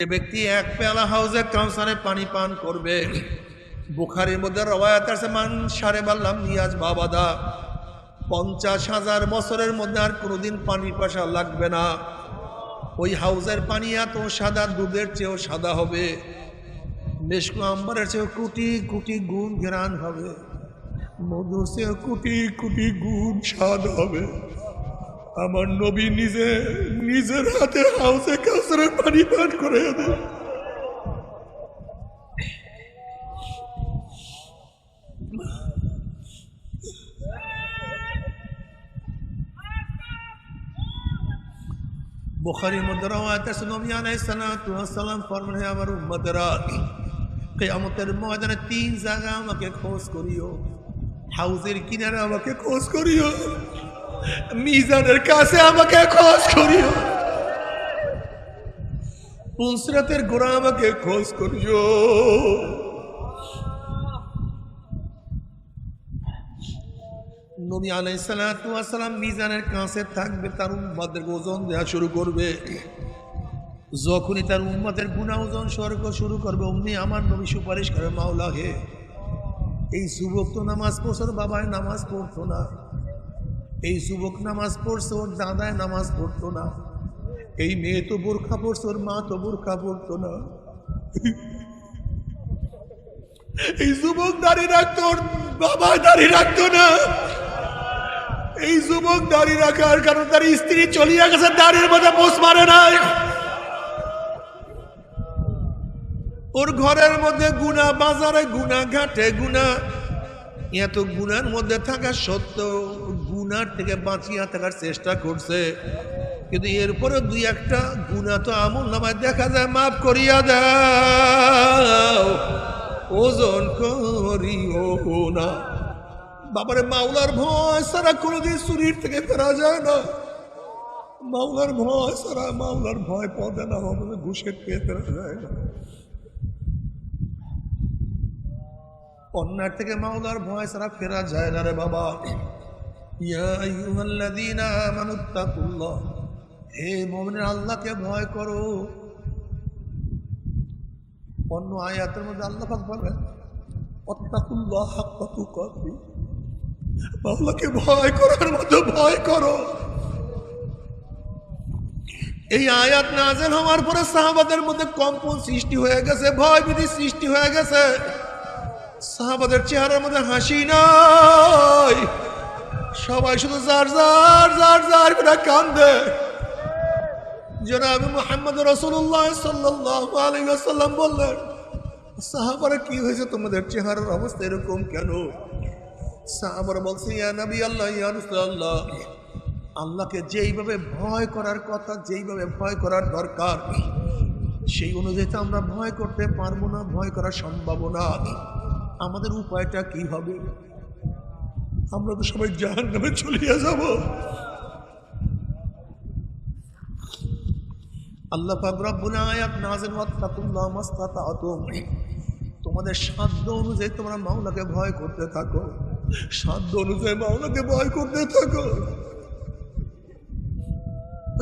যে ব্যক্তি এক পেয়ালা হাউজে কাউসারে পানি পান করবে। বুখারির মধ্যে রবায়াত আছে, মান সারে বাল্লাম নিয়াজ বাবাদা পঞ্চাশ হাজার বছরের মধ্যে আর কোনোদিন পানি পাশা লাগবে না। ওই হাউজের পানি এত সাদা, দুধের চেয়েও সাদা হবে। মেশকু আম্বারের চেয়েও কোটি কোটি গুণ ঘেরান হবে। মধুর চেয়েও কোটি কোটি গুণ স্বাদ হবে। আমার নবী নিজে, নিজের হাতে হাউসে কাউসারের পানি পান করে বুখারীর মধ্যে রওয়ায়াত আছে, নবী আলাইহিস সালাতু ওয়াস সালাম ফরমান, হে আমার উম্মতেরা, কিয়ামতের ময়দানে তিন জায়গা আমাকে খোঁজ করিও। হাউজের কিনারে আমাকে খোঁজ করিও। মিজানের কাছে আমাকে খোঁজ করিও। পুলসরাতের গোড়া আমাকে খোঁজ করিও। নবী মিজানের কাছে থাকবে, তার উম্মাদের ওজন দেওয়া শুরু করবে। যখনই তার উম্মাদের গুণা ওজন স্বর্গ শুরু করবে, অমনি আমার নবী সুপারিশ করে, মাওলা হে, এই যুবক নামাজ পড়ছে বাবায়, নামাজ পড়তো না। এই যুবক নামাজ পড়ছে, ওর দাদায় নামাজ পড়তো না। এই মেয়ে তো বোরখা পড়ছে, ওর মা তো বোরখা পড়তো না। এই যুবক দাঁড়িয়ে রাখতো, ওর বাবা দাঁড়িয়ে রাখতো না। এই যুবক দাঁড়িয়ে রাখার কারণ তার স্ত্রী চলিয়া গেছে দাঁড়িয়ে মধ্যে পোষ মারে নাই। ওর ঘরের মধ্যে গুণা বাজারে গুণা ঘাটে গুণা এত গুণার মধ্যে থাকা সত্ত্বেও গুণার থেকে বাঁচিয়া থাকার চেষ্টা করছে। কিন্তু এরপরে দুই একটা গুণা তো আমল নামায় দেখা যায়, মাফ করিয়া দাও। ওজন করিও না। বাবারে, মাওলার ভয় সারা কোনোদিন শরীর থেকে ফেরা যায় না। মাওলার ভয় সারা, মাওলার ভয় পদে না হবে ঘুষের পেয়ে ফেরা যায় না। অন্যার থেকে মাওলার ভয় সারা ফেরা যায় না রে বাবা। হে মুমিনের আল্লাহকে ভয় করো। অন্য আয়াতের মধ্যে আল্লাহ পাক বলেন অত্তাকুল্লাহ হাক্কা তুকাতি আল্লাহকে ভয় করার মতো ভয় করো। এই আয়াত নাজেল হওয়ার পরে সাহাবাদের মধ্যে কম্পন সৃষ্টি হয়ে গেছে ভয় ভীতি সৃষ্টি হয়ে গেছে। সাহাবাদের চেহারার মধ্যে হাসি নাই। সবাই শুধু যার যার যার যার করে কান্দে। জনাব মোহাম্মদ রসুল্লাহ আসাল্লাম বললেন, সাহাবারা কি হয়েছে? তোমাদের চেহারার অবস্থা এরকম কেন? সাহাবারা বলছে, ইয়া নবী আল্লাহ, ইয়া রাসূলুল্লাহ, আল্লাহকে যেইভাবে ভয় করার কথা, যেইভাবে ভয় করার দরকার, সেই অনুযায়ী তো আমরা ভয় করতে পারব না, ভয় করা সম্ভব না। আমাদের উপায়টা কি হবে? আমরা তো সবাই জাহান নামে চলিয়ে যাব। আল্লাহ পাক রব্বুল আয়াত নাযিল ওয়াত্তাকুল্লাহ মাসতাতাতুম। তোমাদের সাধ্য অনুযায়ী তোমরা মাওলাকে ভয় করতে থাকো। সাধ্য অনুযায়ী মাওলাকে ভয় করতে থাকো।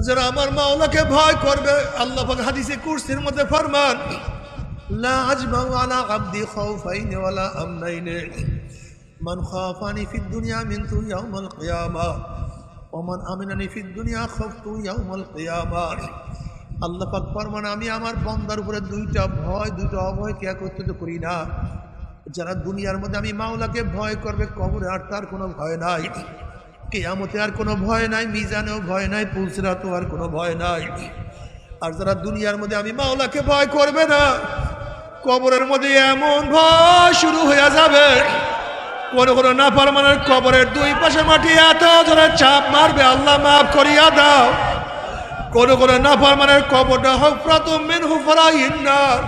যারা আমার মাওলাকে ভয় করবে, আল্লাহ পাক হাদিসে কুরসির মধ্যে ফরমান, লা আজমাউ আলা আবদি খাউফাইন ওয়ালা আমনাইন মান খাফানি ফিদ দুনিয়া মিনতু ইয়াউমাল কিয়ামা ওমান আমিনানি ফিদ দুনিয়া খাফতু ইয়াউমাল কিয়ামা। আল্লাহ পাক ফরমান, আমি আমার বন্দার উপরে দুইটা ভয়, দুইটা অভয়কে একত্রিত করি না। যারা দুনিয়ার মধ্যে আমি মাওলাকে ভয় করবে, কবরে আর তার কোনো ভয় নাই। কেয়ামতে আর কোনো ভয় নাই, মিজানেও ভয় নাই, পুলসিরাতেও আর কোনো ভয় নাই। আর যারা দুনিয়ার মধ্যে আমি মাওলাকে ভয় করবে না, কবরের মধ্যে এমন ভয় শুরু হয়ে যাবে। কোন কোন না পারমানের কবরের দুই পাশে মাটি এত জোরে চাপ মারবে, আল্লাহ মাফ করিয়া দাও। কোন কোন না পারমানের কবরটা হোক, প্রথম মেন হুফরা ইন্নার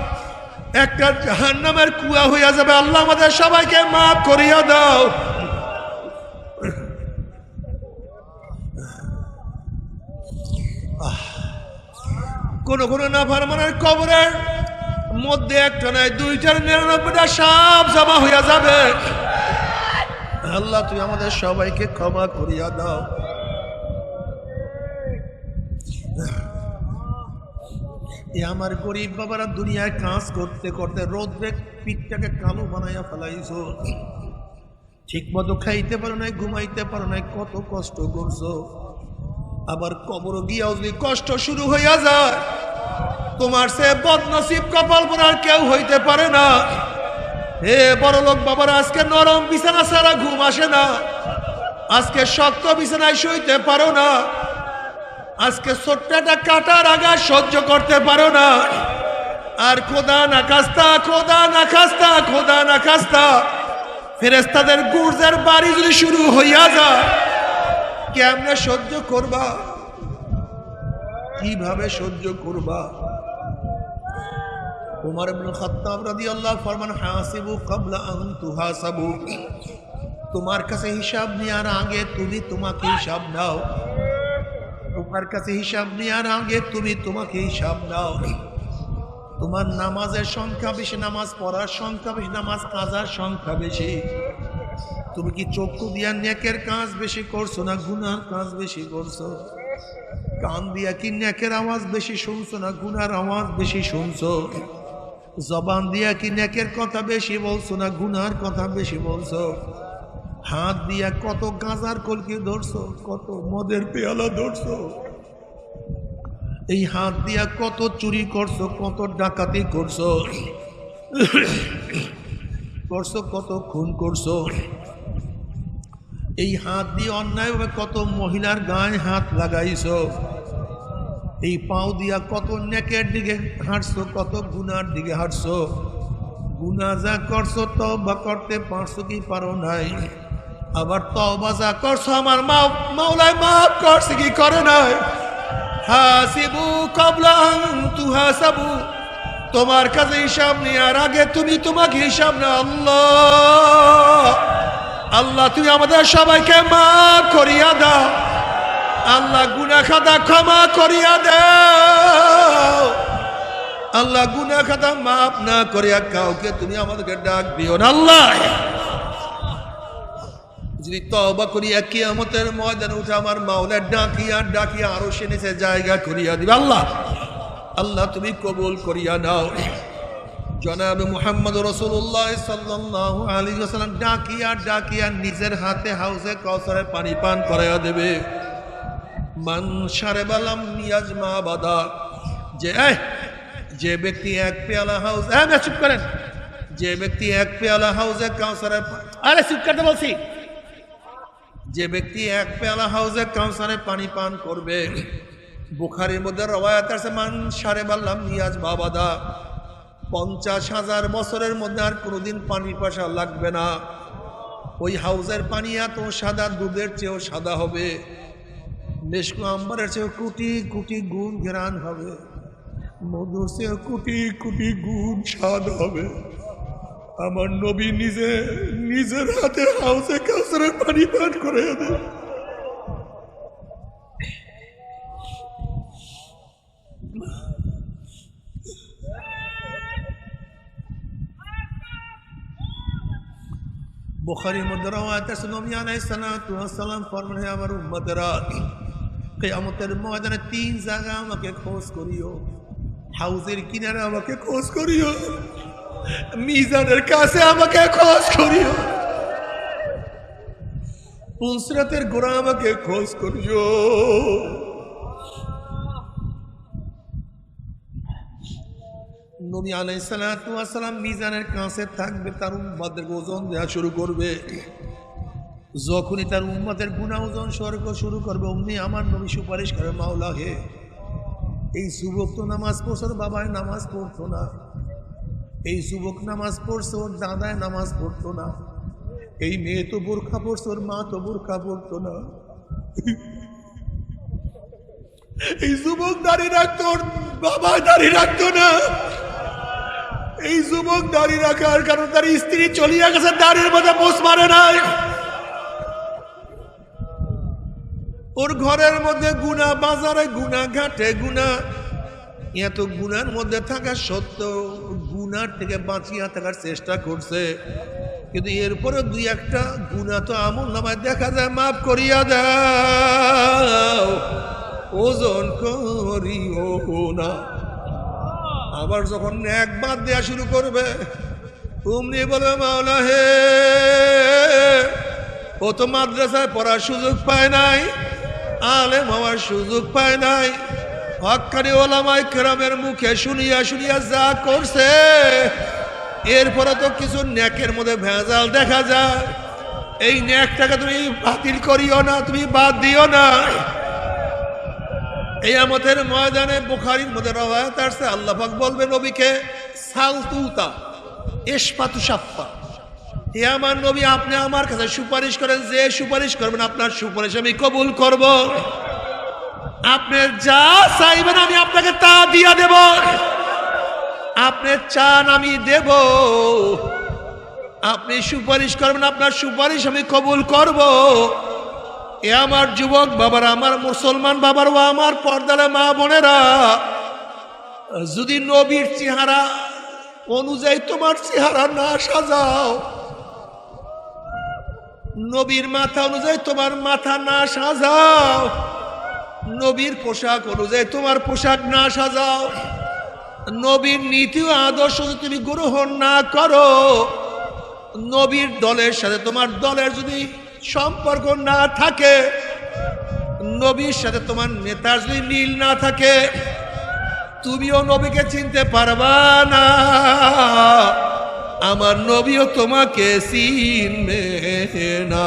একটা জাহান্নামের কুয়া হইয়া যাবে, আল্লাহ আমাদের সবাইকে মাফ করিয়া দাও। কোন কোন না ফারমানের কবরের মধ্যে একটা নাই, দুইটার নিরানব্বইটা সাপ জমা হইয়া যাবে। আল্লাহ, তুই আমাদের সবাইকে ক্ষমা করিয়া দাও। এ আমার গরিব বাবারা দুনিয়ায় কাজ করতে করতে রোদ্রে পিঠটাকে কালো বানাইয়া ফেলাইছো। ঠিক মতো খাইতে পারো নাই, ঘুমাইতে পারো নাই, কত কষ্ট করছ। আবার কবর গিয়াও যদি কষ্ট শুরু হইয়া যায়, তোমার সে বদনসিব কপাল পরার কেউ হইতে পারে না। হে বড় লোক বাবার, আজকে নরম বিছানা ছাড়া ঘুম আসে না। আজকে শক্ত বিছানায় শুইতে পারো না। আজকে ছোট্ট একটা কাটার আগা সহ্য করতে পারো না। আর খোদা না খাস্তা, খোদা না খাস্তা, খোদা না খাস্তা। ফেরেস্তাদের গুর্জের বাড়ি যদি শুরু হইয়া যায়, কেমনে সহ্য করবা? কীভাবে সহ্য করবা? উমর ইবনে খাত্তাব ফরমান, হাসিবু ক্বাবলা আন তুহাসাবু। তোমার কাছে হিসাব নেওয়ার আগে তুমি তোমাকে হিসাব নাও তোমার কাছে হিসাব নেওয়ার আগে তুমি তোমাকে হিসাব নাও তোমার নামাজের সংখ্যা বেশি, নামাজ পড়ার সংখ্যা বেশি, নামাজ কাজার সংখ্যা বেশি। তুমি কি চক্ষু দিয়া নেকের কাজ বেশি করছ না গুনার কাজ বেশি করছ? কান দিয়া কি নেকের আওয়াজ বেশি শুনছো না গুনার আওয়াজ বেশি শুনছো? জবান দিয়া কি নেকের কথা বেশি বলছো না গুনার কথা বেশি বলছো? হাত দিয়া কত গাঁজার কলকি ধরছো, কত মদের পেয়ালা ধরছো? এই হাত দিয়া কত চুরি করছ, কত ডাকাতি করছ? করছ, কত খুন করছ? এই হাত দিয়ে অন্যায়ভাবে কত মহিলার গায়ে হাত লাগাইছো? এই পাও দিয়া কত নেকের দিকে হাঁটছো, কত গুনার দিকে হাঁটছো। গুনা যা করছ তবা করতে পারছ কি পারো নাই। আবার তবা যা করছ, আমার মা মাওলায় মাফ করছে কি করে নাই। হাসিবু কবলা তু হাসাবু। তোমার কাছে হিসাব নেওয়ার আগে তুমি তোমাকে হিসাব না আল্লাহ। আল্লাহ, তুমি আমাদের সবাইকে মাফ করিয়া দাও। আল্লাহ গুনা খাতা ক্ষমা করিয়া দাও। আল্লাহ গুনা খাতা মাফ না করিয়া কাউকে তুমি আমাদেরকে ডাক দিও না। আল্লাহ। যদি তবা করিয়া কিয়ামতের ময়দানে উঠে আমার মাওলা ডাকিয়া ডাকিয়া আরও সে নিচে জায়গা করিয়া দিবে। আল্লাহ। আল্লাহ তুমি কবুল করিয়া নাও। জনাব মুহাম্মদ রসুল্লাহ সাল্লাহ আলী ডাকিয়া ডাকিয়া নিজের হাতে হাউসে কৌসরে পানি পান করাইয়া দেবে। মান সারে বালাম নিয়াজ মা বাদা। যে যে ব্যক্তি এক পেয়ালা হাউস হ্যাঁ না চুপ করেন। যে ব্যক্তি এক পেয়ালা হাউসে কাউসারে আরে চুপ করতে বলছি। যে ব্যক্তি এক পেয়ালা হাউসে কাউসারে পানি পান করবে বুখারির মধ্যে রবায়াত আছে মান সারে বাল্লাম নিয়াজ বাবাদা পঞ্চাশ হাজার বছরের মধ্যে আর কোনোদিন পানি পাশা লাগবে না। ওই হাউজের পানি এত সাদা দুধের চেয়েও সাদা হবে। মেশকু আম্বারের চেয়েও কোটি কোটি গুণ ঘেরান হবে। মধুর চেয়েও কোটি কোটি গুণ স্বাদ হবে। আমার নবী নিজে, নিজের হাতে হাউসে কাউসারের পানি পান করে দেবে। বুখারির মধ্যে রওয়ায়াত আছে, নবী আলাইহিস সালাতু ওয়াস সালাম ফরমান হে আমার উম্মতেরা কিয়ামতের ময়দানে তিন জায়গা আমাকে খোঁজ করিও। হাউজের কিনারে আমাকে খোঁজ করিও। মিজানের কাছে আমাকে খোঁজ করিও। পুলসরাতের গোড়া আমাকে খোঁজ করিও। নবী আলাইসালাম মিজানের কাছে থাকবে, তার উম্মাদের ওজন দেওয়া শুরু করবে। যখনই তার উম্মাদের গুণা ওজন স্বর্গ শুরু করবে, অমনি আমার নবী সুপারিশ করে, মাওলা হে, এই যুবক তো নামাজ পড়ছে ওর বাবায় নামাজ পড়তো না। এই যুবক নামাজ পড়ছে ওর দাদায় নামাজ পড়তো না। এই মেয়ে তো বোরখা পড়ছে, ওর মা তো বোরখা পড়তো না। এই যুবক দাঁড়িয়ে রাখতো, ওর বাবা দাঁড়িয়ে রাখতো না। এই যুবক দাঁড়িয়ে রাখার কারণ তার স্ত্রী চলিয়া গেছে দাঁড়িয়ে মধ্যে পোষ মারে নাই। ওর ঘরের মধ্যে গুণা বাজারে গুণা ঘাটে গুণা এত গুণার মধ্যে থাকা সত্ত্বেও গুণার থেকে বাঁচিয়া থাকার চেষ্টা করছে। কিন্তু এরপরে দুই একটা গুণা তো আমল নামায় দেখা যায়, মাফ করিয়া দাও। ওজন করিও না। আবার যখন ন্যাক বাদ দেওয়া শুরু করবে তুমি বলবে মাওলা হে, ও তো মাদ্রাসায় পড়ার সুযোগ পায় নাই। আলেম হওয়ার সুযোগ পায় নাই। হকানি ওলামাই কেরামের মুখে শুনিয়া শুনিয়া যা করছে, এরপরে তো কিছু ন্যাকের মধ্যে ভেজাল দেখা যায়। এই ন্যাকটাকে তুমি বাতিল করিও না, তুমি বাদ দিও না। এই আমাদের ময়দানে বুখারির মধ্যে রবায়ত আসছে, আল্লাহ পাক বলবে নবীকে সালতুতা এসপাতু সাপ্পা হে আমার নবী, আপনি আমার কাছে সুপারিশ করেন, যে সুপারিশ করবেন, আপনার সুপারিশ আমি কবুল করব। আপনি যা চাইবেন আমি আপনাকে তা দিয়া দেব। আপনি চান আমি দেব। আপনি সুপারিশ করবেন, আপনার সুপারিশ আমি কবুল করব। এ আমার যুবক বাবার, আমার মুসলমান বাবার, ও আমার পর্দারে মা বোনেরা, যদি নবীর চেহারা অনুযায়ী তোমার চেহারা না সাজাও নবীর মাথা অনুযায়ী তোমার মাথা না সাজাও। নবীর পোশাক অনুযায়ী তোমার পোশাক না সাজাও। নবীর নীতি ও আদর্শ যদি তুমি গ্রহণ না করো, নবীর দলের সাথে তোমার দলের যদি সম্পর্ক না থাকে, নবীর সাথে তোমার নেতার যদি মিল না থাকে, তুমিও নবীকে চিনতে পারবা না। আমার নবীও তোমাকে না।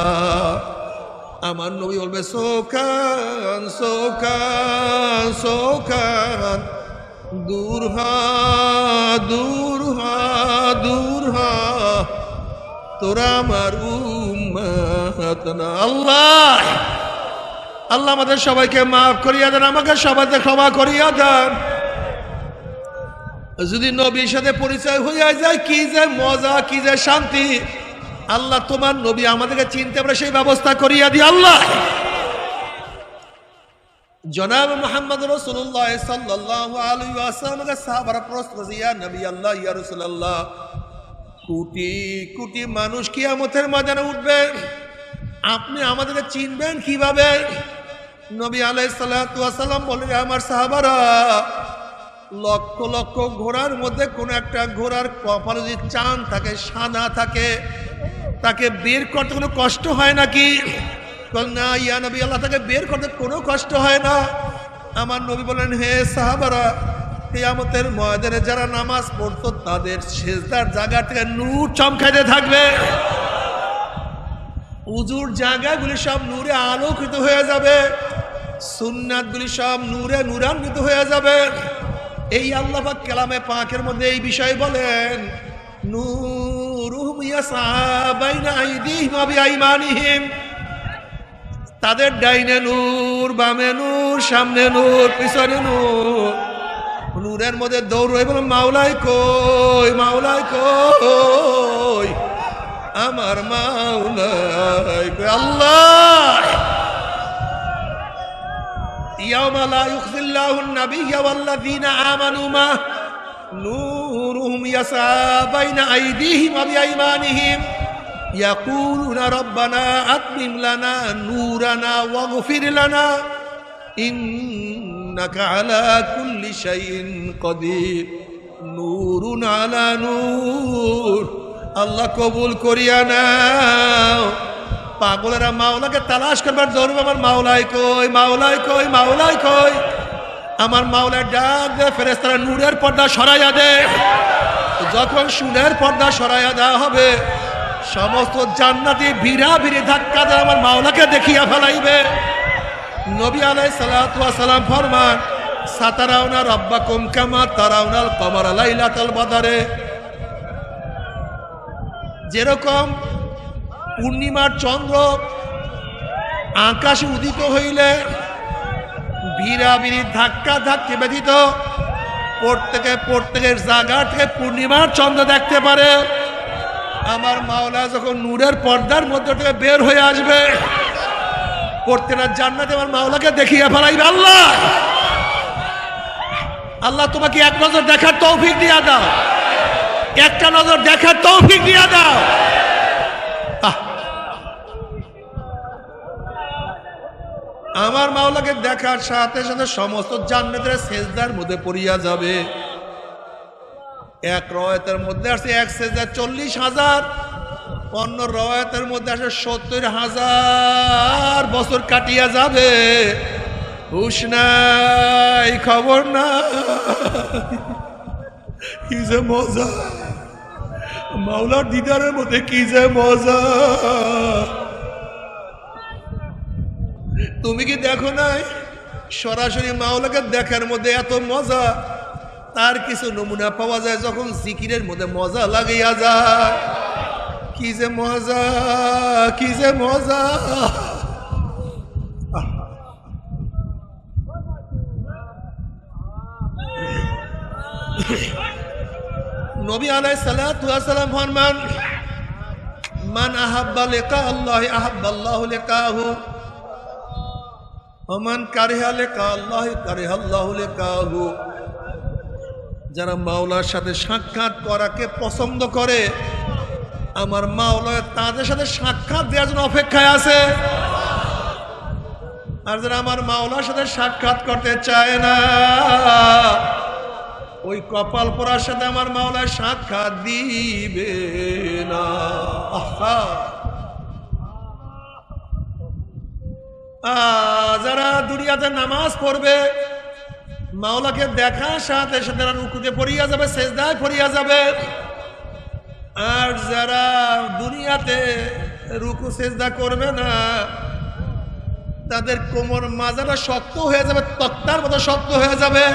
আমার নবী বলবে সোকান সোকান সোকান দূর হা, দূর তোরা আমার উম্মত আল্লাহ আল্লাহ আমাদের সবাইকে মাফ করিয়া দেন, আমাকে সবাইকে ক্ষমা করিয়া দেন। যদি নবীর সাথে পরিচয় হইয়া যায়, কি যে মজা, কি যে শান্তি। আল্লাহ, তোমার নবী আমাদেরকে চিনতে পারে সেই ব্যবস্থা করিয়া দি আল্লাহ। জনাব মোহাম্মদ রসুল্লাহ সাল্লাহ আলী আসলামকে সাহাবারা প্রশ্ন ইয়া নবী আল্লাহ, ইয়া রসুল্লাহ কোটি কোটি মানুষ কিয়ামতের ময়দানে উঠবে? আপনি আমাদেরকে চিনবেন কীভাবে? নবী আলাই সাল্লাম বলেন আমার সাহাবারা লক্ষ লক্ষ ঘোড়ার মধ্যে কোনো একটা ঘোড়ার কপালে যদি চান থাকে সাদা থাকে, তাকে বের করতে কোনো কষ্ট হয় নাকি? না, ইয়া নবী, আল্লাহ তাকে বের করতে কোনো কষ্ট হয় না। আমার নবী বলেন হে সাহাবারা, কিয়ামতের ময়দানে যারা নামাজ পড়তো, তাদের সেজদার জায়গা থেকে নূর চমকাইতে থাকবে। উজুর জায়গাগুলি সব নূরে আলোকিত হয়ে যাবে, সুন্নাতগুলি সব নূরে নূরান্বিত হয়ে যাবে। এই আল্লাহ পাক কালামে পাকের মধ্যে এই বিষয় বলেন তাদের ডাইনে নূর, বামে নূর, সামনে নূর, পিছনে নূর। নূরের মধ্যে দৌড় বলো মাওলাই কই মাওলাই কই? আমার মাওলাই আল্লাহ! يوم لا يخزي الله النبي والذين آمنوا معه. نورهم يسعى بين أيديهم وبأيمانهم. يقولون ربنا أتمم لنا نورنا واغفر لنا. إنك على كل شيء قدير. نور على نور. الله قبول كريانا. পাগলেরা মাওলাকে তালাশ করবার জরুর, আমার মাওলাই কই মাওলাই কই মাওলাই কই? আমার মাওলার ডাক দে ফেরেস্তারা নূরের পর্দা সরাইয়া দে। যখন সুনের পর্দা সরাইয়া দেওয়া হবে, সমস্ত জান্নাতি ভিড়া ভিড়ি ধাক্কা দেয় আমার মাওলাকে দেখিয়া ফেলাইবে। নবী আলাই সালাম ফরমান, সাতারাউনা রব্বাকুম কামা তারাউনাল কমর লাইলাতাল বাদারে। যেরকম পূর্ণিমার চন্দ্র আকাশে উদিত হইলে ভিড়াভিড়ি ধাক্কা ধাক্কে ব্যতীত প্রত্যেকে প্রত্যেকের জায়গা থেকে পূর্ণিমার চন্দ্র দেখতে পারে। আমার মাওলা যখন নূরের পর্দার মধ্যে থেকে বের হয়ে আসবে, প্রত্যেকটা জান্নাতে আমার মাওলাকে দেখিয়ে ফেলাইবে আল্লাহ। আল্লাহ তোমাকে এক নজর দেখার তৌফিক দিয়া দাও। একটা নজর দেখার তৌফিক দিয়া দাও। আমার মাওলাকে দেখার সাথে সাথে সমস্ত জান্নাতের সেজদার মধ্যে পড়িয়া যাবে। এক রয়েতের মধ্যে আসছে এক সেজদা চল্লিশ হাজার, অন্য রয়েতের মধ্যে আসে সত্তর হাজার বছর কাটিয়া যাবে। হুশ নাই, খবর না কি যে মজা। মাওলার দিদারের মধ্যে কি যে মজা। তুমি কি দেখো নাই? সরাসরি মাওলাকে দেখার মধ্যে এত মজা। তার কিছু নমুনা পাওয়া যায় যখন জিকিরের মধ্যে মজা লাগিয়া যায়। কি যে মজা, কি যে মজা। নবী আলাই সালাম ফরমান, মান আহাব্বা লেকা আল্লাহ আহাব্বাল্লাহু লেকাহু। ওমান যারা মাওলার সাথে সাক্ষাৎ করাকে পছন্দ করে, আমার মাওলা তাদের সাথে সাক্ষাৎ দেওয়ার জন্য অপেক্ষায় আছে। আর যারা আমার মাওলার সাথে সাক্ষাৎ করতে চায় না, ওই কপাল পরার সাথে আমার মাওলায় সাক্ষাৎ দিবে না। আহা। যারা দুনিয়াতে নামাজ পড়বে, মাওলাকে দেখার সাথে সাথে রুকুতে পড়িয়া যাবে, সেজদায় পড়িয়া যাবে। আর যারা দুনিয়াতে রুকু, সেজদা করবে না, তাদের কোমর মাজাটা শক্ত হয়ে যাবে, তক্তার মতো শক্ত হয়ে যাবে।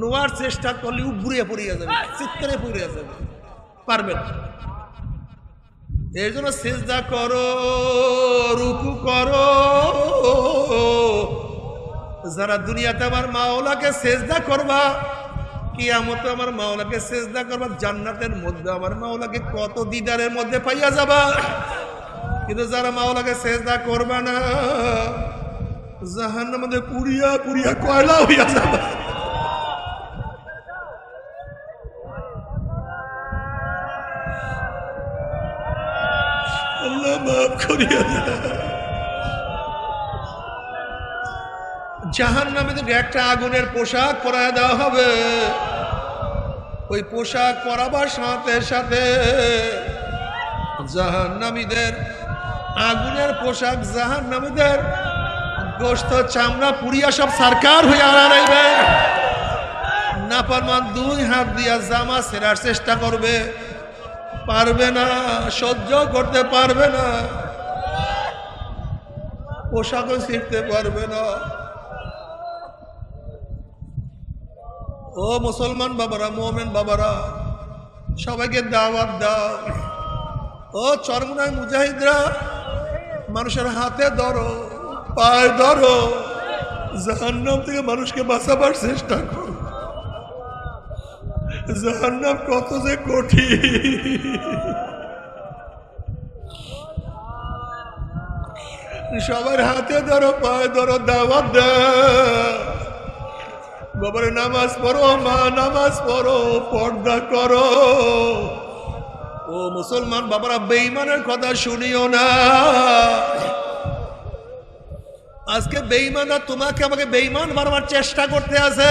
নোয়ার চেষ্টা করলে উপরে পড়িয়া যাবে চিৎকারে পড়িয়া যাবে। পারবে এই জন্য সেজদা করো, রুকু করো। যারা দুনিয়াতে আমার মাওলাকে সেজদা করবা, কিয়ামত আমার মাওলাকে সেজদা করবা, জান্নাতের মধ্যে আমার মাওলাকে কত দিদারের মধ্যে পাইয়া যাবা। কিন্তু যারা মাওলাকে সেজদা করবা না জাহান্নার মধ্যে পুরিয়া পুরিয়া কয়লা হইয়া যাবা আল্লাহ মাফ করিয়া জাহান নামে একটা আগুনের পোশাক পরায় দেওয়া হবে। ওই পোশাক পরাবার সাথে সাথে জাহান নামীদের আগুনের পোশাক জাহান নামীদের গোস্ত, চামড়া পুড়িয়া সব সরকার হয়ে আনাইবে নাপারমান দুই হাত দিয়া জামা সেরার চেষ্টা করবে। পারবে না, সহ্য করতে পারবে না। পোশাকও শিখতে পারবে না। ও মুসলমান বাবারা, মোমেন বাবারা, সবাইকে দাওয়াত দাও। ও চরমনায় মুজাহিদরা, মানুষের হাতে ধরো, পায়ে ধরো, জাহান্নাম থেকে মানুষকে বাঁচাবার চেষ্টা করো। জাহান্নাম কত যে কঠিন। সবার হাতে ধরো, পায়ে ধরো, দাওয়াত দাও বাবারে নামাজ পড়ো, মা নামাজ পড়ো, পর্দা করো। ও মুসলমান বাবারা বেইমানের কথা শুনিও না। আজকে বেইমানরা তোমাকে আমাকে বেইমান বানাবার চেষ্টা করতে আছে।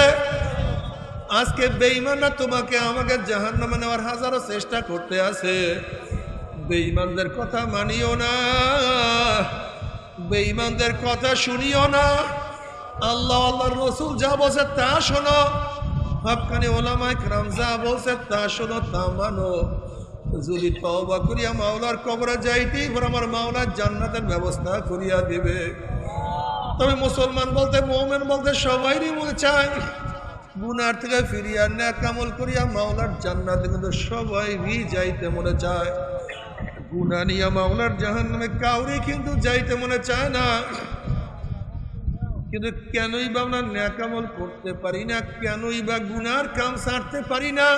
আজকে বেইমানরা তোমাকে আমাকে জাহান্নামে নেওয়ার হাজারো চেষ্টা করতে আছে। বেইমানদের কথা মানিও না। বেইমানদের কথা শুনিও না। আল্লাহ, আল্লাহর রসুল যা বলছে তা শোনো। হকানি ওলামা ইকরাম যা বলছে তা শোনো, তা মানো। যদি তওবা করিয়া মাওলার কবরে যাইতেই পর আমার মাওলার জান্নাতের ব্যবস্থা করিয়া দিবে। তবে মুসলমান বলতে, মোমেন বলতে সবাইরই মনে চায়। গুনার থেকে ফিরিয়া ন্যাক আমল করিয়া মাওলার জান্নাতে কিন্তু সবাইরই যাইতে মনে চায়। গুনা নিয়া মাওলার জাহান নামে কাউরি কিন্তু যাইতে মনে চায় না। কিন্তু কেনই বা আমরা ন্যাকামল করতে পারি না, কেনই বা গুনার কাম সারতে পারি না।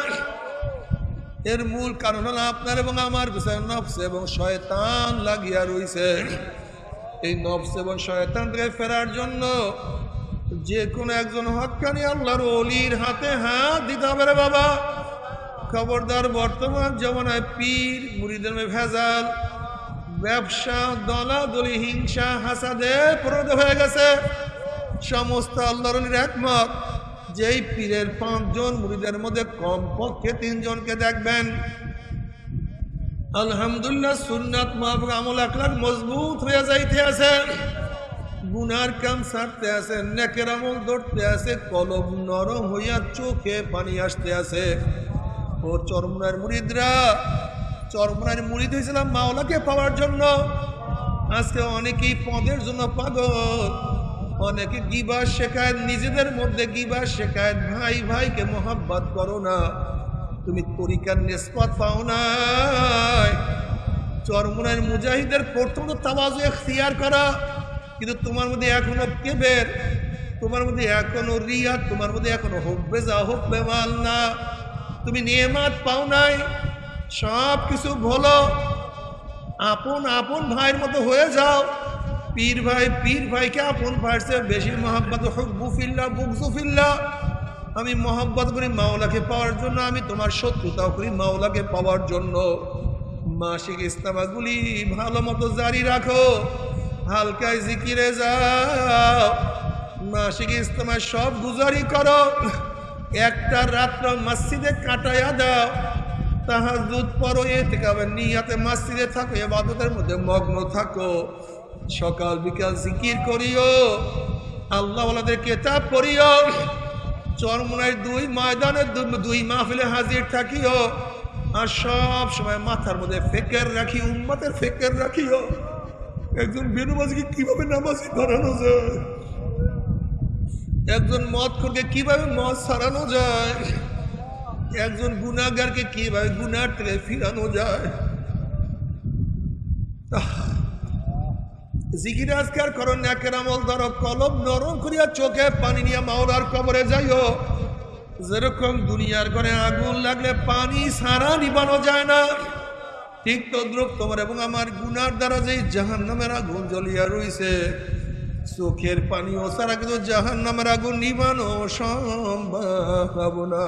এর মূল কারণ হলো আপনার এবং আমার বিষয় নফস এবং শয়তান লাগিয়া রইছে। এই নফস এবং শয়তান থেকে ফেরার জন্য যে কোনো একজন হকানি আল্লাহর অলির হাতে হাত দিতে হবে রে বাবা। খবরদার বর্তমান জমানায় পীর মুড়িদের ভেজাল, ব্যবসা, দলাদলি, হিংসা, হাসাদে পরিণত হয়ে গেছে। সমস্ত আল্লাহর অলির একমত, যেই পীরের পাঁচজন মুড়িদের মধ্যে কমপক্ষে তিনজনকে দেখবেন। আলহামদুলিল্লাহ, সুন্নাত মাহবুব আমল আকলাক মজবুত হয়ে যাইতে আছে। গুনার কাম সারতে আছে, নেকের আমল ধরতে আছে, কলম নরম হইয়া চোখে পানি আসতে আছে। ও চরমনার মুরিদরা, চরমনার মুরিদ হয়েছিলাম মাওলাকে পাওয়ার জন্য। আজকে অনেকেই পদের জন্য পাগল, অনেকে গিবা শেখায়, নিজেদের মধ্যে গিবা শেখায়, ভাই ভাইকে মোহাব্বত করো না। তুমি তরিকার নিষ্পত পাও না চরমনার মুজাহিদের প্রথম তাওয়াজু এখতিয়ার করা। কিন্তু তোমার মধ্যে এখনও কেবের, তোমার মধ্যে এখনও রিয়া, তোমার মধ্যে এখনও হব্বে যা, হব্বে মাল না। তুমি নিয়মাত পাও নাই সব কিছু ভুলো। আপন আপন ভাইয়ের মতো হয়ে যাও। পীর ভাই, পীর ভাইকে আপন ভাইয়ের চেয়ে বেশি মহাব্বত হোক বুফিল্লা বুকজুফিল্লা আমি মহব্বত করি মাওলাকে পাওয়ার জন্য, আমি তোমার শত্রুতাও করি মাওলাকে পাওয়ার জন্য। মাসিক ইস্তামাগুলি ভালো মতো জারি রাখো। হালকায় জিকিরে যাও। মাসিক ইস্তেমায় সব গুজারি করো। একটা রাত্র মসজিদে কাটাইয়া দাও। তাহার দুধ পরো এ থেকে আবার নিয়াতে মসজিদে থাকো, এবাদতের মধ্যে মগ্ন থাকো। সকাল বিকাল জিকির করিও। আল্লাহ ওলাদের কেতাব পড়িও। চরমনায় দুই ময়দানে দুই মাহফিলে হাজির থাকিও। আর সব সময় মাথার মধ্যে ফেকের রাখি উম্মতের ফেকের রাখিও। একজন বেনুবাজকে কীভাবে নামাজি ধরানো যায়? একজন মদ খোরকে কীভাবে মদ সারানো যায়? একজন গুণাগারকে কীভাবে গুনার থেকে ফিরানো যায়? জিকির আজকার করো নাকের আমল ধরো, কলম নরম করিয়া চোখে পানি নিয়ে মাওলার কবরে যাইও। যেরকম দুনিয়ার ঘরে আগুন লাগলে পানি সারা নিবানো যায় না। ঠিক তদ্রুপ তোমার এবং আমার গুনার দ্বারা যেই জাহান নামের আগুন জ্বলিয়া রয়েছে চোখের পানি ও সারা কিন্তু জাহান নামের আগুন নিবানো সম্ভব না।